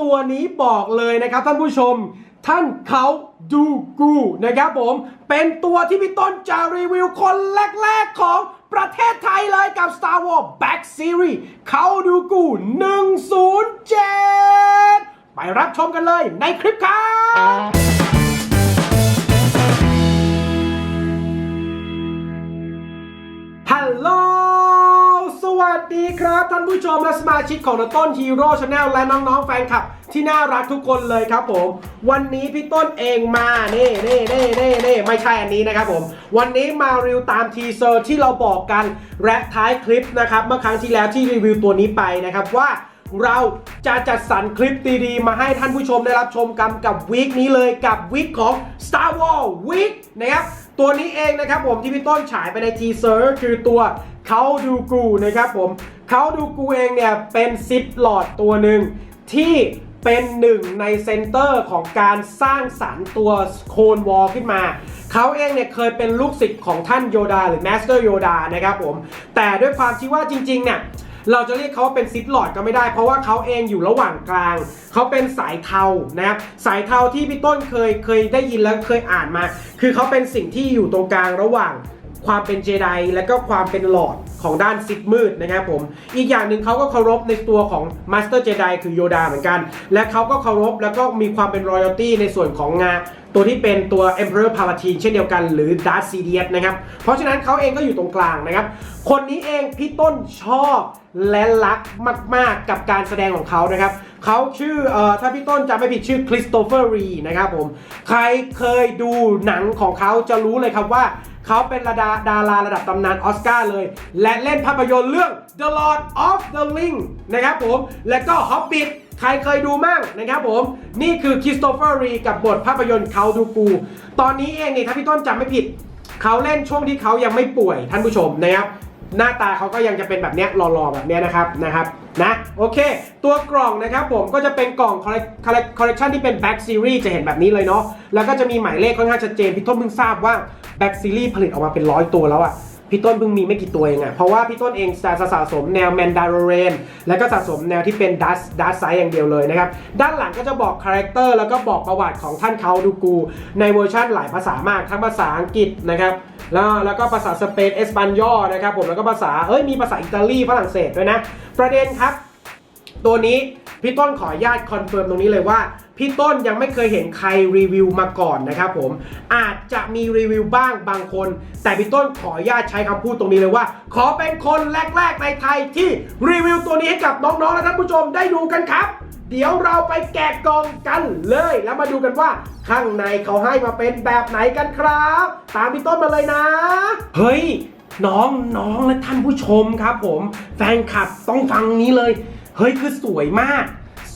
ตัวนี้บอกเลยนะครับท่านผู้ชม ท่านเขาดูกูนะครับผม เป็นตัวที่พี่ต้นจะรีวิวคนแรกๆของประเทศไทยเลยกับ Star Wars Back Series เขาดูกู 107 ไปรับชมกันเลยในคลิปครับฮัลโหล วัสดีครับท่านผู้ชมและสมาชิกของต้นฮีโร่ชาแนลและน้องๆแฟนคลับ ที่น่ารักทุกคนเลยครับผม วันนี้พี่ต้นเองมาเนี่นี่นี่นี่นี่ไม่ใช่อันนี้นะครับผม วันนี้มารีวิวตามทีเซอร์ที่เราบอกกันและท้ายคลิปนะครับเมื่อครั้งที่แล้วที่รีวิวตัวนี้ไปนะครับว่าเราจะจัดสรรคลิปดีๆ มาให้ท่านผู้ชมได้รับชมกันกับวีคนี้เลยกับวีคของ Star Wars Week นะครับ ตัวนี้เองนะครับผมที่พี่ต้นฉายไปในทีเซอร์คือตัว เขาดูกูนะครับผมเขาดูกูเองเนี่ยเป็นซิปหลอดตัวหนึ่งที่เป็นหนึ่งในเซนเตอร์ของการสร้างสรรค์ตัวโคนวอลขึ้นมา เขาเองเนี่ยเคยเป็นลูกศิษย์ของท่านโยดาหรือแมสเตอร์โยดานะครับผม แต่ด้วยความที่ว่าจริงๆเนี่ยเราจะเรียกเขาว่าเป็นซิปหลอดก็ไม่ได้ เพราะว่าเขาเองอยู่ระหว่างกลาง เขาเป็นสายเทานะครับสายเทาที่พี่ต้นเคยเคยได้ยินแล้วเคยอ่านมา คือเขาเป็นสิ่งที่อยู่ตรงกลางระหว่าง ความเป็นเจไดและก็ความเป็นหลอดของด้านซิปมืดนะครับผม อีกอย่างหนึ่งเขาก็เคารพในตัวของมาสเตอร์เจไดคือโยดาเหมือนกัน และเขาก็เคารพแล้วก็มีความเป็นรอยัลตี้ในส่วนของงาตัวที่เป็นตัว Emperor Palpatine เช่นเดียวกันหรือ Darth Sidious นะครับ เพราะฉะนั้นเขาเองก็อยู่ตรงกลางนะครับ คนนี้เองพี่ต้นชอบและรักมาก ๆ กับการแสดงของเขานะครับ เขาชื่อเอ่อถ้าพี่ต้นจำไม่ผิดชื่อคริสโตเฟอร์รีนะครับผม ใครเคยดูหนังของเขาจะรู้เลยครับว่า เขาเป็นระดาดาราระดับตำนานออสการ์เลย และเล่นภาพยนตร์เรื่อง The Lord of the Ring นะครับผม และก็ Hobbit ใครเคยดูมั่งนะครับผม นี่คือคริสโตเฟอร์รีกับบทภาพยนตร์เขาดูกู ตอนนี้เองเนี่ยถ้าพี่ต้นจำไม่ผิด เขาเล่นช่วงที่เขายังไม่ป่วยท่านผู้ชมนะครับหน้าตาเขาก็ยังจะเป็นแบบนี้หล่อๆแบบนี้นะครับนะครับนะโอเค ตัวกล่องนะครับผมก็จะเป็นกล่องคอลเลกชันที่เป็น Back Series จะเห็นแบบนี้เลยเนาะแล้วก็จะมีหมายเลขค่อนข้างชัดเจนพี่ต้นเพิ่งทราบว่า Back Series ผลิตออกมาเป็นร้อยตัวแล้วอะพี่ต้นเพิ่งมีไม่กี่ตัวเองอะเพราะว่าพี่ต้นเองจะสะสมแนวแมนดาร์เรนแล้วก็สะสมแนวที่เป็นดัสดัสไซอย่างเดียวเลยนะครับ ด้านหลังก็จะบอกคาแรคเตอร์แล้วก็บอกประวัติของท่านเขาดูกู ในเวอร์ชันหลายภาษามากทั้งภาษาอังกฤษนะครับแล้วแล้วก็ภาษาสเปนเอสปันยอนะครับผมแล้วก็ภาษาเอ้ยมีภาษาอิตาลีฝรั่งเศสด้วยนะ ประเด็นครับ ตัวนี้พี่ต้นขออนุญาตคอนเฟิร์มตรงนี้เลยว่า พี่ต้นยังไม่เคยเห็นใครรีวิวมาก่อนนะครับผมอาจจะมีรีวิวบ้างบางคน แต่พี่ต้นขออนุญาตใช้คำพูดตรงนี้เลยว่า ขอเป็นคนแรกๆในไทยที่รีวิวตัวนี้ให้กับน้องๆและท่านผู้ชมได้ดูกันครับ เดี๋ยวเราไปแกะกล่องกันเลย แล้วมาดูกันว่าข้างในเขาให้มาเป็นแบบไหนกันครับ ตามพี่ต้นมาเลยนะ เฮ้ยน้องน้องและท่านผู้ชมครับผม แฟนคลับต้องฟังนี้เลย เฮ้ยคือสวยมาก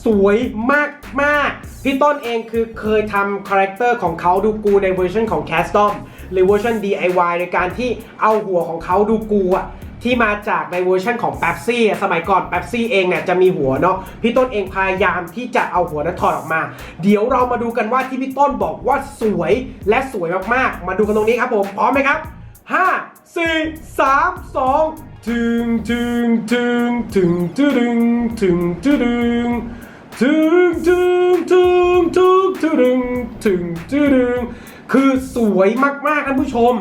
สวยมาก มาก พี่ต้นเองคือเคยทำคาแรคเตอร์ของเขาดูกูในเวอร์ชันของ Custom หรือเวอร์ชัน DIY ในการที่เอาหัวของเขาดูกูอะที่มาจากในเวอร์ชันของ p e p ซี่สมัยก่อน p e p ซี่เองเนี่ยจะมีหัวเนาะพี่ต้นเองพยายามที่จะเอาหัวนั้นถอดออกมา เดี๋ยวเรามาดูกันว่าที่พี่ต้นบอกว่าสวยและสวยมากๆ มาดูกันตรงนี้ครับผมพร้อมไหมครับ 5 4 3 2ถึงถึงถึงถึงถึงถึงถึง ถึงถึงถึงถึงถึงถึงถึงคือสวยมากๆท่านผู้ชม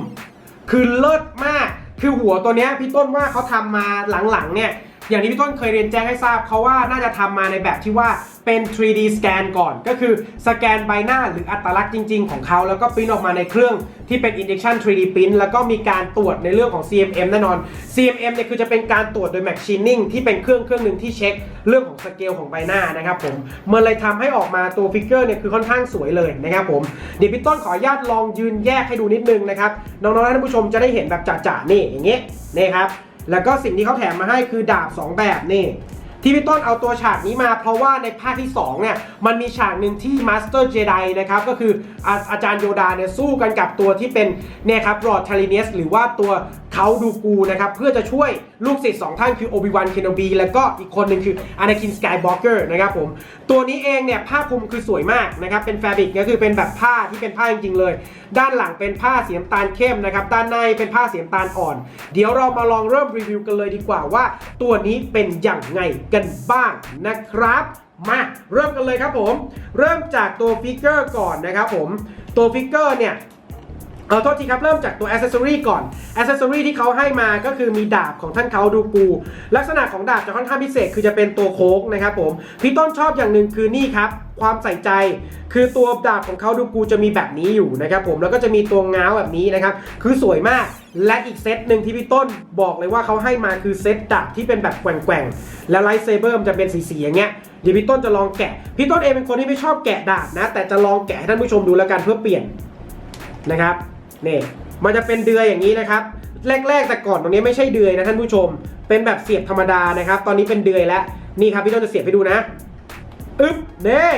คือเลิศมาก คือหัวตัวเนี้ยพี่ต้นว่าเขาทำมาหลังๆเนี่ยอย่างที่พี่ต้นเคยเรียนแจ้งให้ทราบเขาว่าน่าจะทำมาในแบบที่ว่า เป็น 3D สแกนก่อน ก็คือสแกนใบหน้าหรืออัตลักษณ์จริง ๆ ของเขาแล้วก็ปริ้นออกมาในเครื่องที่เป็น injection 3D print แล้วก็มีการตรวจในเรื่องของ CMM แน่นอน CMM เนี่ยคือจะเป็นการตรวจโดย machining ที่เป็นเครื่องเครื่องหนึ่งที่เช็คเรื่องของสเกลของใบหน้านะครับผมมันเลยทำให้ออกมาตัวฟิกเกอร์เนี่ยคือค่อนข้างสวยเลยนะครับผมเดี๋ยวพี่ต้นขออนุญาตลองยืนแยกให้ดูนิดนึงนะครับน้องๆและท่านผู้ชมจะได้เห็นแบบจ่าๆนี่อย่างเงี้ยนี่ครับแล้วก็สิ่งที่เขาแถมมาให้คือดาบ 2 แบบนี่ ที่พี่ต้นเอาตัวฉากนี้มา เพราะว่าในภาคที่2เนี่ยมันมีฉากหนึ่งที่มาสเตอร์เจไดนะครับก็คืออาอาจารย์โยดาเนี่ยสู้กันกับตัวที่เป็นเนี่ยครับรอดทาริเนสหรือว่าตัวเขาดูกูนะครับเพื่อจะช่วยลูกศิษย์สองท่านคือโอบิวันเคนโนบีแล้วก็อีกคนหนึ่งคืออนาคินสกายบล็อกเกอร์นะครับผมตัวนี้เองเนี่ยผ้าคลุมคือสวยมากนะครับเป็นแฟบริกก็คือเป็นแบบผ้าที่เป็นผ้าจริงๆเลย ด้านหลังเป็นผ้าสีน้ำตาลเข้มนะครับด้านในเป็นผ้าสีน้ำตาลอ่อน เดี๋ยวเรามาลองเริ่มรีวิวกันเลยดีกว่าว่า ตัวนี้เป็นอย่างไงกันบ้างนะครับ มาเริ่มกันเลยครับผม เริ่มจากตัวฟิกเกอร์ก่อนนะครับผม ตัวฟิกเกอร์เนี่ย เอาโทษทีครับ เริ่มจากตัวอ c เซซอรีก่อนอ c เซซอรีที่เขาให้มาก็คือมีดาบของท่านเขาดูกูลักษณะของดาบจะค่อนข้างพิเศษคือจะเป็นตัวโค้งนะครับผม พี่ต้นชอบอย่างหนึ่งคือนี่ครับ ความใส่ใจ คือตัวดาบของเขาดูกูจะมีแบบนี้อยู่นะครับผมแล้วก็จะมีตัวง้าวแบบนี้นะครับคือสวยมากและอีกเซตหนึ่งที่พี่ต้นบอกเลยว่าเขาให้มาคือเซตดาบที่เป็นแบบแกว่งๆแล้วไลท์เซเบอร์มันจะเป็นสีๆอย่างเงี้ยเดี๋ยวพี่ต้นจะลองแกะพี่ต้นเองเป็นคนที่ไม่ชอบแกะดาบนะ แต่จะลองแกะให้ท่านผู้ชมดูแล้วกันเพื่อเปลี่ยนนะครับ นี่มันจะเป็นเดือยอย่างนี้นะครับ แรกๆแต่ก่อนตรงนี้ไม่ใช่เดือยนะท่านผู้ชม เป็นแบบเสียบธรรมดานะครับ ตอนนี้เป็นเดือยแล้วนี่ครับพี่ต้นจะเสียบให้ดูนะอึ๊บนี่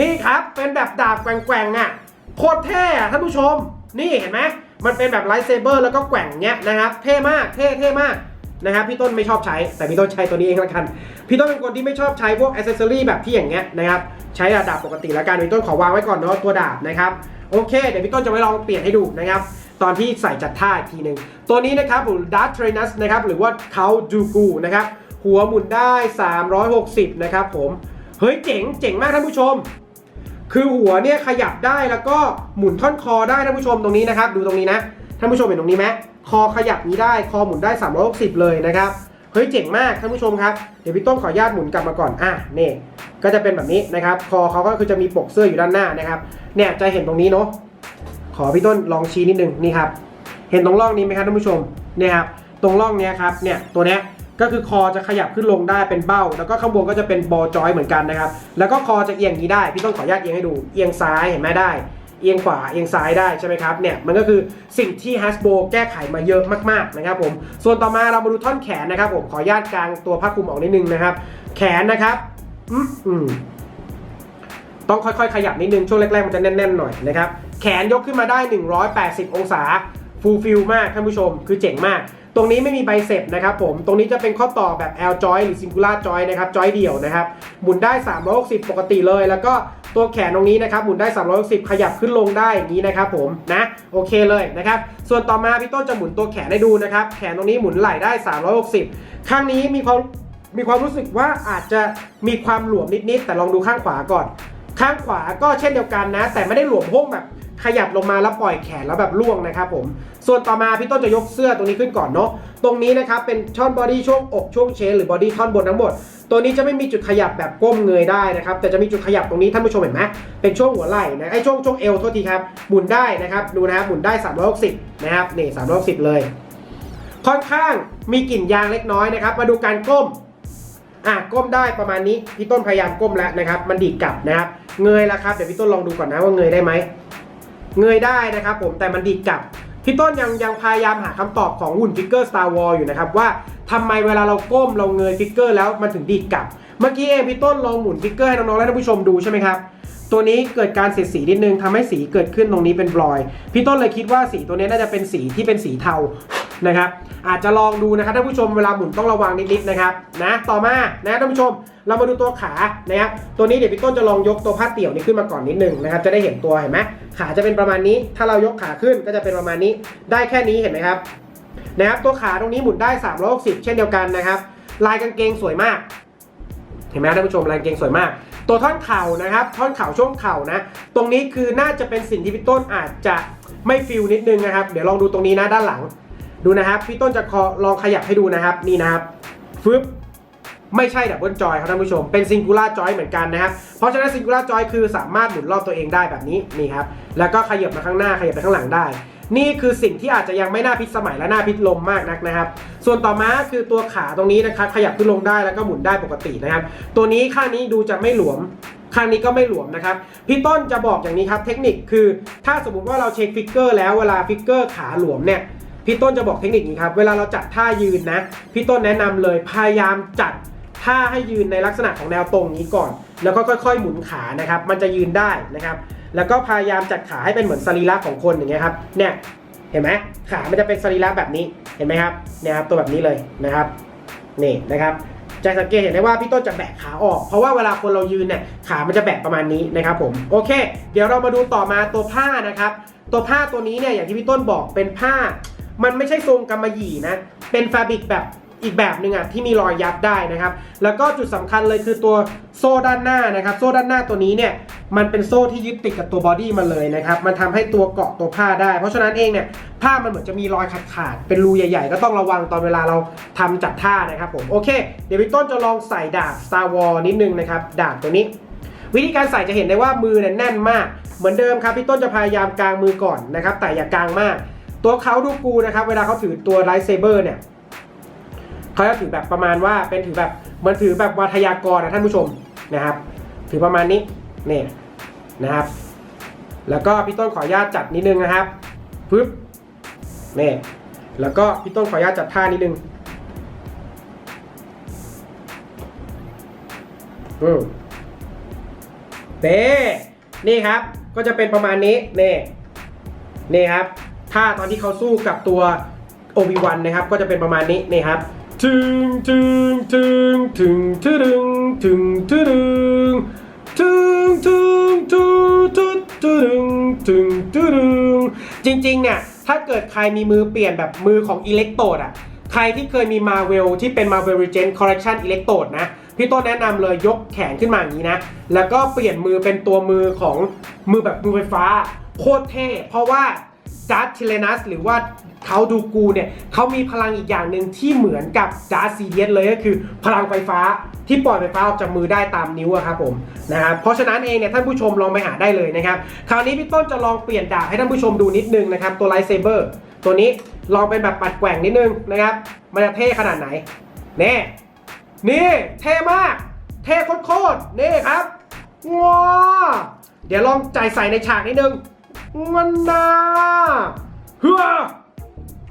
นี่ครับเป็นแบบดาบแกว่งๆอะโคตรเท่อะท่านผู้ชม นี่เห็นไหมมันเป็นแบบไลท์เซเบอร์แล้วก็แกว่งเงี้ยนะครับ เท่มากเท่เท่มากนะครับพี่ต้นไม่ชอบใช้แต่พี่ต้นใช้ตัวนี้เองละกัน พี่ต้นเป็นคนที่ไม่ชอบใช้พวกอ c เซ s ซอรี่แบบที่อย่างเงี้ยนะครับ ใช้ดาบปกติล้วกันพี่ต้นขอวางไว้ก่อนเนาะตัวดาบนะครับ โอเค เดี๋ยวพี่ต้นจะไปลองเปลี่ยนให้ดูนะครับ ตอนที่ใส่จัดท่าอีกทีหนึ่งตัวนี้นะครับผมดัตเทรนัสนะครับหรือว่าเขาดูกูนะครับหัวหมุนได้ 360 นะครับผมเฮ้ยเจ๋งเจ๋งมากท่านผู้ชม คือหัวเนี่ยขยับได้แล้วก็หมุนท่อนคอได้ท่านผู้ชมตรงนี้นะครับ ดูตรงนี้นะท่านผู้ชมเห็นตรงนี้ไหมคอขยับนี้ได้คอหมุนได้ 360 เลยนะครับ เฮ้ยเจ๋งมากท่านผู้ชมครับเดี๋ยวพี่ต้นขออนุญาตหมุนกลับมาก่อนอะนี่ก็จะเป็นแบบนี้นะครับคอเขาก็คือจะมีปกเสื้ออยู่ด้านหน้านะครับเนี่ยจะเห็นตรงนี้เนาะขอพี่ต้นลองชี้นิดนึงนี่ครับเห็นตรงร่องนี้ไหมครับท่านผู้ชมเนี่ยครับตรงร่องเนี้ยครับเนี่ยตัวเนี้ยก็คือคอจะขยับขึ้นลงได้เป็นเบ้า แล้วก็ข้างบนก็จะเป็นบอลจอยเหมือนกันนะครับ แล้วก็คอจะเอียงอย่างนี้ได้ พี่ต้องขออนุญาตเอียงให้ดู เอียงซ้ายเห็นไหมได้ เอียงขวาเอียงซ้ายได้ใช่ไหมครับเนี่ยมันก็คือสิ่งที่ Hasbro แก้ไขมาเยอะมากๆนะครับผมส่วนต่อมาเรามาดูท่อนแขนนะครับผมขออนุญาตกลางตัวผ้าคลุมออกนิดนึงนะครับ แขนนะครับอืมอืมต้องค่อยๆ ขยับนิดนึง ช่วงแรกๆ มันจะแน่นๆ หน่อยนะครับ แขนยกขึ้นมาได้ 180 องศาฟูลฟิลมากท่านผู้ชม คือเจ๋งมาก ตรงนี้ไม่มีไบเซปนะครับผม ตรงนี้จะเป็นข้อต่อแบบ L joint หรือ singular joint นะครับ joint เดี่ยวนะครับ หมุนได้ 360 ปกติเลย แล้วก็ ตัวแขนตรงนี้นะครับหมุนได้ 360 ขยับขึ้นลงได้อย่างนี้นะครับผมนะโอเคเลยนะครับส่วนต่อมาพี่ต้นจะหมุนตัวแขนให้ดูนะครับแขนตรงนี้หมุนไหล่ได้ 360 ข้างนี้มีความมีความรู้สึกว่าอาจจะมีความหลวมนิดๆแต่ลองดูข้างขวาก่อน ข้างขวาก็เช่นเดียวกันนะ แต่ไม่ได้หลวมห้งแบบขยับลงมาแล้วปล่อยแขนแล้วแบบล่วงนะครับผม ส่วนต่อมาพี่ต้นจะยกเสื้อตรงนี้ขึ้นก่อนเนาะ ตรงนี้นะครับเป็นช่อนบอดี้ช่วงอกช่วงเชนหรือบอดี้ท่อนบนทั้งหมด ตัวนี้จะไม่มีจุดขยับแบบก้มเงยได้นะครับ แต่จะมีจุดขยับตรงนี้ท่านผู้ชมเห็นไหมเป็นช่วงหัวไหล่นะไอ้ช่วงช่วงเอวโทษทีครับหมุนได้นะครับดูนะครับหมุนได้ 360 นะครับนี่360 เลย ค่อนข้างมีกลิ่นยางเล็กน้อยนะครับ มาดูการก้มอะก้มได้ประมาณนี้พี่ต้นพยายามก้มแล้วนะครับ มันดีดกลับนะครับเงยแล้วครับเดี๋ยวพี่ต้นลองดูก่อนนะว่าเงยได้ไหมเงยได้นะครับ ผมแต่มันดีดกลับพี่ต้นยังยังพยายามหาคำตอบของหุ่นฟิกเกอร์ Star Wars อยู่นะครับว่า ทำไมเวลาเราก้มเราเงยฟิกเกอร์แล้วมันถึงดีดกลับ เมื่อกี้เองพี่ต้นลองหมุนฟิกเกอร์ให้น้องๆและท่านผู้ชมดูใช่ไหมครับตัวนี้เกิดการเสียดสีนิดนึงทำให้สีเกิดขึ้นตรงนี้เป็นบลอย พี่ต้นเลยคิดว่าสีตัวนี้น่าจะเป็นสีที่เป็นสีเทานะครับอาจจะลองดูนะครับท่านผู้ชมเวลาหมุนต้องระวังนิดๆนะครับนะต่อมานะท่านผู้ชมเรามาดูตัวขานะครับตัวนี้เดี๋ยวพี่ต้นจะลองยกตัวผ้าเตี่ยวนี้ขึ้นมาก่อนนิดนึงนะครับจะได้เห็นตัวเห็นไหมขาจะเป็นประมาณนี้ ถ้าเรายกขาขึ้นก็จะเป็นประมาณนี้ได้แค่นี้เห็นไหมครับ นะครับตัวขาตรงนี้หมุนได้ 360 เช่นเดียวกันนะครับ ลายกางเกงสวยมาก เห็นไหมท่านผู้ชมลายกางเกงสวยมาก ตัวท่อนเข่านะครับ ท่อนเข่าช่วงเข่านะ ตรงนี้คือน่าจะเป็นสิ่งที่พี่ต้นอาจจะไม่ฟิลนิดนึงนะครับ เดี๋ยวลองดูตรงนี้นะด้านหลัง ดูนะครับ พี่ต้นจะขอลองขยับให้ดูนะครับ นี่นะครับฟึบ ไม่ใช่ดับเบิลจอยครับท่านผู้ชม เป็นซิงคูล่าจอยเหมือนกันนะครับ เพราะฉะนั้นซิงคูล่าจอยคือสามารถหมุนรอบตัวเองได้แบบนี้นี่ครับ แล้วก็ขยับมาข้างหน้าขยับไปข้างหลังได้ นี่คือสิ่งที่อาจจะยังไม่น่าพิสมัยและน่าพิลมมากนักนะครับ ส่วนต่อมาคือตัวขาตรงนี้นะครับขยับขึ้นลงได้แล้วก็หมุนได้ปกตินะครับ ตัวนี้ข้างนี้ดูจะไม่หลวมข้างนี้ก็ไม่หลวมนะครับ พี่ต้นจะบอกอย่างนี้ครับเทคนิคคือ ถ้าสมมุติว่าเราเช็คฟิกเกอร์แล้วเวลาฟิกเกอร์ขาหลวมเนี่ยพี่ต้นจะบอกเทคนิคนี้ครับเวลาเราจัดท่ายืนนะพี่ต้นแนะนำเลยพยายามจัด ท่าให้ยืนในลักษณะของแนวตรงนี้ก่อน แล้วก็ค่อย ๆ หมุนขานะครับ มันจะยืนได้นะครับ แล้วก็พยายามจัดขาให้เป็นเหมือนสรีระของคนอย่างเงี้ยครับ เนี่ย เห็นไหมขา มันจะเป็นสรีระแบบนี้ เห็นไหมครับ เนี่ยครับ ตัวแบบนี้เลยนะครับ นี่นะครับจะสังเกตเห็นได้ว่าพี่ต้นจะแบะขาออก เพราะว่าเวลาคนเรายืนเนี่ยขามันจะแบะประมาณนี้นะครับผมโอเค เดี๋ยวเรามาดูต่อมาตัวผ้านะครับ ตัวผ้าตัวนี้เนี่ยอย่างที่พี่ต้นบอกเป็นผ้า มันไม่ใช่ทรงกำมะหยี่นะเป็นฟาบริกแบบ อีกแบบหนึ่งอะที่มีรอยยับได้นะครับ แล้วก็จุดสำคัญเลยคือตัวโซ่ด้านหน้านะครับ โซ่ด้านหน้าตัวนี้เนี่ยมันเป็นโซ่ที่ยึดติดกับตัวบอดี้มาเลยนะครับ มันทำให้ตัวเกาะตัวผ้าได้ เพราะฉะนั้นเองเนี่ยผ้ามันเหมือนจะมีรอยขาดขาดๆเป็นรูใหญ่ๆ ก็ต้องระวังตอนเวลาเราทำจัดท่านะครับผมโอเค เดี๋ยวพี่ต้นจะลองใส่ดาบ Star Wars นิดนึงนะครับดาบตัวนี้ วิธีการใส่จะเห็นได้ว่ามือเนี่ยแน่นมาก เหมือนเดิมครับพี่ต้นจะพยายามกางมือก่อนนะครับแต่อย่ากางมาก ตัวเขาดูกูนะครับเวลาเขาถือตัวไลท์เซเบอร์เนี่ย เขาจะถือแบบประมาณว่าเป็นถือแบบมือนถือแบบวาทยากรนะท่านผู้ชมนะครับ ถือประมาณนี้นี่นะครับ แล้วก็พี่ต้นขออนุญาตจัดนิดนึงนะครับปึ๊บนี่แล้วก็พี่ต้นขออนุญาตจัดท่านิดนึงอืมเน่นี่ครับก็จะเป็นประมาณนี้นี่นี่ครับ ถ้าตอนที่เขาสู้กับตัวโอบิวันนะครับ ก็จะเป็นประมาณนี้นี่ครับ ถึงถึงถึงถึงถึงถึงถึงถึงถึงถึงถึงถึงถึงถึงจริงๆเนี่ยถ้าเกิดใครมีมือเปลี่ยนแบบมือของอิเล็กโตดอะใครที่เคยมีมาเวลที่เป็น Marvel Legends Collection Electrode นะพี่ต้นแนะนำเลยยกแขนขึ้นมาอย่างนี้นะ แล้วก็เปลี่ยนมือเป็นตัวมือของมือแบบมือไฟฟ้า โคตรเท่ เพราะว่าจัสเทเลนัสหรือว่า เขาดูกูเนี่ยเขามีพลังอีกอย่างหนึ่งที่เหมือนกับจัสซีเดียสเลยก็คือ พลังไฟฟ้าที่ปล่อยไฟฟ้าออกจากมือได้ตามนิ้วอะครับผมนะครับเพราะฉะนั้นเองเนี่ยท่านผู้ชมลองไปหาได้เลยนะครับคราวนี้พี่ต้นจะลองเปลี่ยนดาบให้ท่านผู้ชมดูนิดนึงนะครับตัวไลท์เซเบอร์ตัวนี้ลองเป็นแบบปัดแกว่งนิดนึงนะครับมันจะเท่ขนาดไหนเน่นี่เท่มาก เท่โคตรๆนี่ครับว้าเดี๋ยวลองใจใส่ในฉากนิดนึงมันนาเฮือ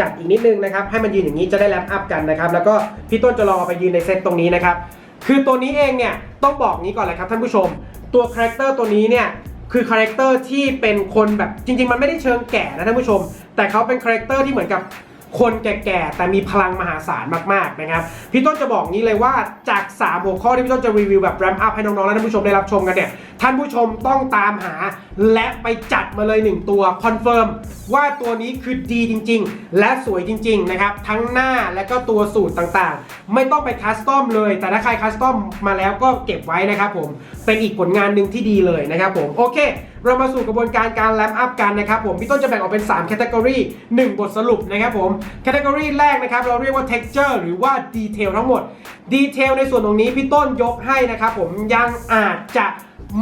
จัดอีกนิดนึงนะครับ ให้มันยืนอย่างนี้จะได้แลปอัพกันนะครับ แล้วก็พี่ต้นจะลองเอาไปยืนในเซตตรงนี้นะครับ คือตัวนี้เองเนี่ยต้องบอกงี้ก่อนเลยครับท่านผู้ชม ตัวคาแรคเตอร์ตัวนี้เนี่ยคือคาแรคเตอร์ที่เป็นคนแบบจริง ๆ มันไม่ได้เชิงแก่นะท่านผู้ชม แต่เขาเป็นคาแรคเตอร์ที่เหมือนกับ คนแก่ๆแต่มีพลังมหาศาลมากๆนะครับพี่ต้นจะบอกงี้เลยว่าจาก 3 หัวข้อที่พี่ต้นจะรีวิวแบบแรมอัพให้น้องๆและท่านผู้ชมได้รับชมกันเนี่ยท่านผู้ชมต้องตามหา และไปจัดมาเลยหนึ่งตัวคอนเฟิร์มว่าตัวนี้คือดีจริง ๆ และสวยจริง ๆ นะครับ ทั้งหน้าและก็ตัวสูตรต่างๆ ไม่ต้องไปคัสตอมเลย แต่ถ้าใครคัสตอมมาแล้วก็เก็บไว้นะครับผมเป็นอีกผลงานหนึ่งที่ดีเลยนะครับผมโอเค เรามาสู่กระบวนการการแลมอัพกันนะครับผมพี่ต้นจะแบ่งออกเป็น3แคตตากรี1บทสรุปนะครับผมแคตตากรีแรกนะครับเราเรียกว่า texture หรือว่าดีเทลทั้งหมดดีเทลในส่วนตรงนี้พี่ต้นยกให้นะครับผมยังอาจจะ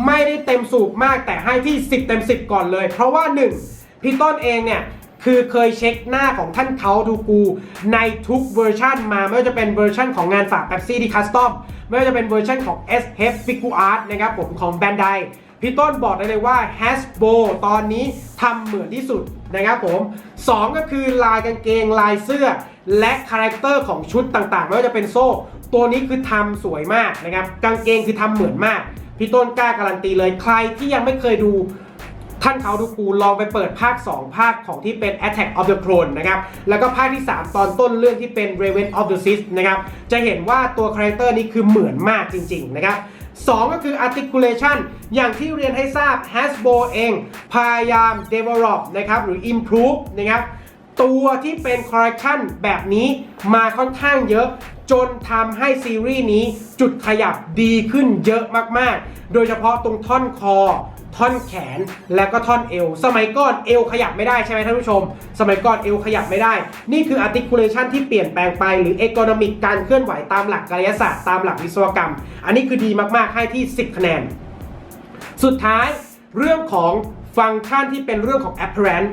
ไม่ได้เต็มสูบมากแต่ให้ที่ 10 เต็ม 10 ก่อนเลย เพราะว่า 1 พี่ต้นเองเนี่ยคือเคยเช็คหน้าของท่านเขาดูกูในทุกเวอร์ชันมา ไม่ว่าจะเป็นเวอร์ชันของงานฝากแ e ปซี่ที่คัสตอมไม่ว่าจะเป็นเวอร์ชันของ SF f i g u Art นะครับผมของแบนได พี่ต้นบอกได้เลยว่า Hasbro ตอนนี้ทำเหมือนที่สุดนะครับผม 2 ก็คือลายกางเกงลายเสื้อ และคาแรคเตอร์ของชุดต่างๆ ไม่ว่าจะเป็นโซ่ ตัวนี้คือทำสวยมากนะครับ กางเกงคือทำเหมือนมาก พี่ต้นกล้าการันตีเลยใครที่ยังไม่เคยดูท่านเขาดูกูลองไปเปิดภาค 2 ภาคของที่เป็น Attack of the Clone นะครับ แล้วก็ภาคที่ 3 ตอนต้นเรื่องที่เป็น Raven of the Sith นะครับ จะเห็นว่าตัวคาแรคเตอร์นี้คือเหมือนมากจริง ๆ นะครับ 2 ก็คือ articulation อย่างที่เรียนให้ทราบ Hasbro เอง พยายาม develop นะครับหรือ improve นะครับตัวที่เป็น correction แบบนี้มาค่อนข้างเยอะ จนทำให้ซีรีส์นี้จุดขยับดีขึ้นเยอะมากๆ โดยเฉพาะตรงท่อนคอ ท่อนแขนและก็ท่อนเอว สมัยก่อนเอวขยับไม่ได้ใช่ไหมท่านผู้ชม สมัยก่อนเอวขยับไม่ได้ นี่คือ articulation ที่เปลี่ยนแปลงไปหรือ ergonomic การเคลื่อนไหวตามหลักกายศาสตร์ตามหลักวิศวกรรม อันนี้คือดีมากๆให้ที่ 10 คะแนน สุดท้ายเรื่องของฟังก์ชันที่เป็นเรื่องของ apparent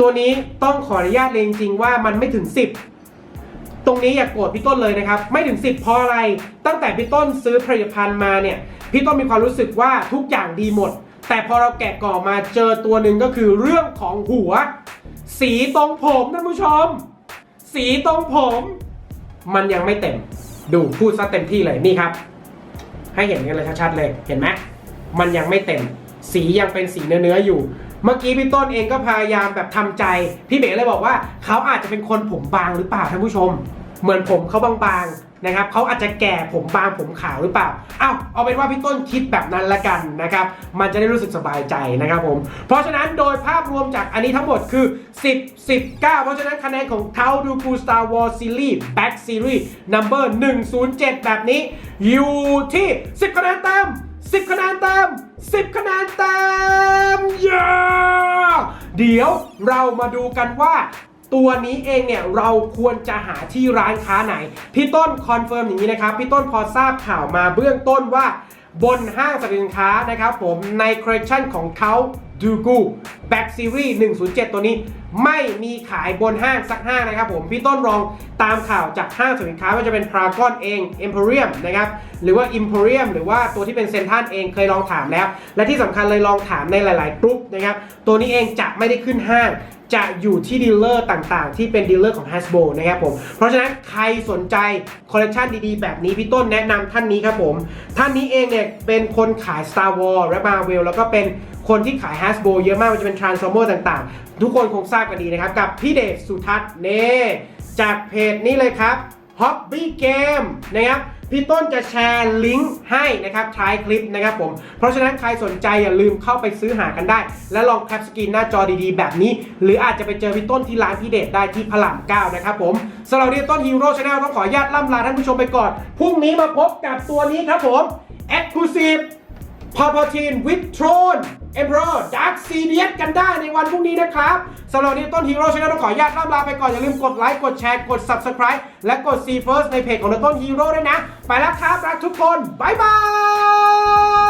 ตัวนี้ต้องขออนุญาตเลยจริงๆว่ามันไม่ถึง 10ตรงนี้อย่ากโกรธพี่ต้นเลยนะครับ ไม่ถึง 10 เพราะอะไร ตั้งแต่พี่ต้นซื้อผลิตภัณฑ์มาเนี่ย พี่ต้นมีความรู้สึกว่าทุกอย่างดีหมด แต่พอเราแกะกล่องมาเจอตัวหนึ่งก็คือเรื่องของหัว สีตรงผมท่านผู้ชม สีตรงผม มันยังไม่เต็ม ดูพูดซะเต็มที่เลยนี่ครับ ให้เห็นกันเลยชัดๆเลยเห็นไหมมันยังไม่เต็ม สียังเป็นสีเนื้อๆอยู่ เมื่อกี้พี่ต้นเองก็พยายามแบบทำใจ พี่เบ๋เลยบอกว่า เขาอาจจะเป็นคนผมบางหรือเปล่าท่านผู้ชม เหมือนผมเขาบางๆ นะครับเขาอาจจะแก่ผมบางผมขาวหรือเปล่าอ้าวเอาเป็นว่าพี่ต้นคิดแบบนั้นละกันนะครับ มันจะได้รู้สึกสบายใจนะครับผม เพราะฉะนั้นโดยภาพรวมจากอันนี้ทั้งหมดคือ 10 19 เพราะฉะนั้นคะแนนของเขาดูกู Star Wars Series Back Series Number 107 แบบนี้ อยู่ที่ 10 คะแนนเต็ม10 คะแนนเต็ม10 คะแนนเต็มเย้เดี๋ยวเรามาดูกันว่า ตัวนี้เองเนี่ยเราควรจะหาที่ร้านค้าไหน พี่ต้นคอนเฟิร์มอย่างนี้นะครับพี่ต้นพอทราบข่าวมาเบื้องต้นว่าบนห้างสรรพสินค้านะครับผมในคอลเลคชันของเขา ดูกู Back Series 107 ตัวนี้ ไม่มีขายบนห้างสักห้างนะครับผมพี่ต้นลองตามข่าวจากห้างสินค้าว่าจะเป็น Paragon เอง Emporium นะครับหรือว่า Emporium หรือว่าตัวที่เป็นเซนทันเองเคยลองถามแล้ว และที่สำคัญเลยลองถามในหลาย ๆ กรุ๊ปนะครับตัวนี้เองจะไม่ได้ขึ้นห้างจะอยู่ที่ดีลเลอร์ต่างๆ ที่เป็นดีลเลอร์ของ Hasbro นะครับผม เพราะฉะนั้นใครสนใจคอลเลคชันดีๆ แบบนี้พี่ต้นแนะนำท่านนี้ครับผม ท่านนี้เองเนี่ยเป็นคนขาย Star Wars และ Marvel แล้วก็เป็น คนที่ขาย Hasbro เยอะมากมันจะเป็น Transformer ต่างๆ ทุกคนคงทราบกันดีนะครับ กับพี่เดชสุทัศน์เน่จากเพจนี้เลยครับ Hobby Game นะครับพี่ต้นจะแชร์ลิงก์ให้นะครับท้ายคลิปนะครับผม เพราะฉะนั้นใครสนใจอย่าลืมเข้าไปซื้อหากันได้ และลองแคปสกรีนหน้าจอดีๆ แบบนี้ หรืออาจจะไปเจอพี่ต้นที่ร้านพี่เดชได้ที่พระรามเก้านะครับผมสำหรับนี้ต้นฮีโร่ชาแนลต้องขออนุญาตล่ำลาท่านผู้ชมไปก่อน พรุ่งนี้มาพบกับตัวนี้ครับผม Exclusive พา p าทีนวิ t โทรน เอ็มโรดักซีเดียสกันได้ในวันพรุ่งนี้นะครับสำหรับวันนี้ต้นฮีโร่ชาแนลต้องขออนุญาตล่ำลาไปก่อน อย่าลืมกดไลค์กดแชร์กด Subscribe และกด See First ในเพจของต้นฮีโร่ด้วยนะ ไปแล้วครับรักทุกคน บ๊ายบาย